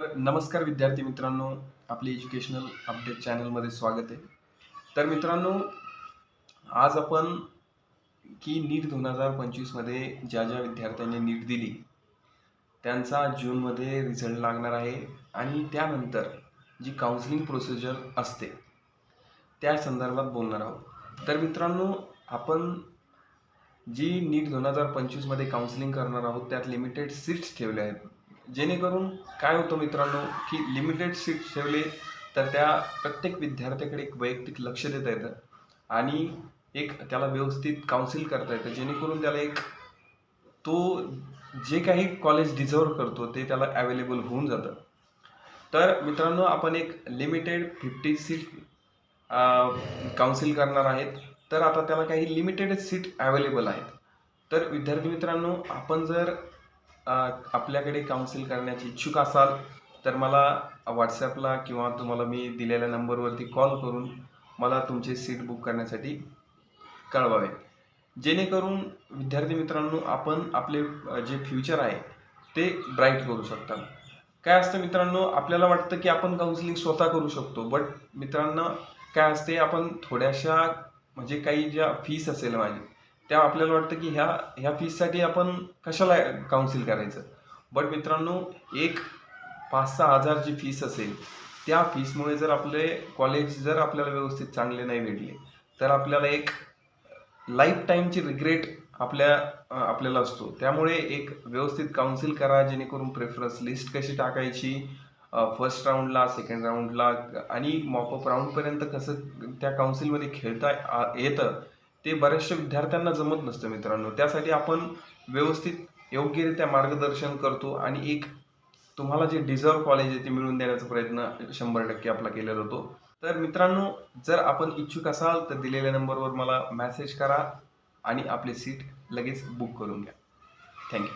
तर नमस्कार विद्यार्थी मित्रांनो आपली एज्युकेशनल अपडेट चॅनलमध्ये स्वागत आहे. तर मित्रांनो आज आपण की नीट दोन हजार पंचवीसमध्ये ज्या ज्या विद्यार्थ्यांनी नीट दिली त्यांचा जूनमध्ये रिझल्ट लागणार आहे आणि त्यानंतर जी काउन्सिलिंग प्रोसिजर असते त्या संदर्भात बोलणार आहोत. तर मित्रांनो आपण जी नीट दोन हजार पंचवीसमध्ये काउन्सिलिंग करणार आहोत त्यात लिमिटेड सीट्स ठेवल्या आहेत. जेणेकरून काय होतं मित्रांनो की लिमिटेड सीट ठेवले तर त्या प्रत्येक विद्यार्थ्याकडे एक वैयक्तिक लक्ष देता येतं आणि एक त्याला व्यवस्थित काउन्सिल करता येतं. जेणेकरून त्याला एक तो जे काही कॉलेज डिझर्व करतो ते त्याला ॲवेलेबल होऊन जातं. तर मित्रांनो आपण एक लिमिटेड फिफ्टी सीट काउन्सिल करणार आहेत. तर आता त्याला काही लिमिटेड सीट अवेलेबल आहेत. तर विद्यार्थी मित्रांनो आपण जर आपल्याकडे काउन्सिल करण्याची इच्छुक असाल तर मला व्हॉट्सॲपला किंवा तुम्हाला मी दिलेल्या नंबरवरती कॉल करून मला तुमचे सीट बुक करण्यासाठी कळवावे. जेणेकरून विद्यार्थी मित्रांनो आपण आपले जे फ्युचर आहे ते ब्राईट करू शकता काय असतं मित्रांनो आपल्याला वाटतं की आपण काउन्सिलिंग स्वतः करू शकतो बट मित्रांनो काय असते आपण थोड्याशा म्हणजे काही ज्या फीस असेल माझी त्या आपल्याला वाटतं की ह्या ह्या फीससाठी आपण कशाला काउन्सिल करायचं? बट मित्रांनो एक पाच सहा हजारची फीस असेल त्या फीसमुळे जर आपले कॉलेज जर आपल्याला व्यवस्थित चांगले नाही भेटले तर आपल्याला एक लाईफ टाईमची रिग्रेट आपल्या आपल्याला असतो. त्यामुळे एक व्यवस्थित काउन्सिल करा जेणेकरून प्रेफरन्स लिस्ट कशी टाकायची फर्स्ट राऊंडला सेकंड राऊंडला आणि मॉपअप राऊंडपर्यंत कसं त्या काउन्सिलमध्ये खेळता आ- येतं ते बऱ्याचशा विद्यार्थ्यांना जमत नसतं मित्रांनो. त्यासाठी आपण व्यवस्थित योग्यरित्या मार्गदर्शन करतो आणि एक तुम्हाला जे डिझर्व कॉलेज आहे ते मिळवून देण्याचा प्रयत्न शंभर टक्के आपला केला जातो. तर मित्रांनो जर आपण इच्छुक असाल तर दिलेल्या नंबरवर मला मॅसेज करा आणि आपली सीट लगेच बुक करून घ्या. थँक्यू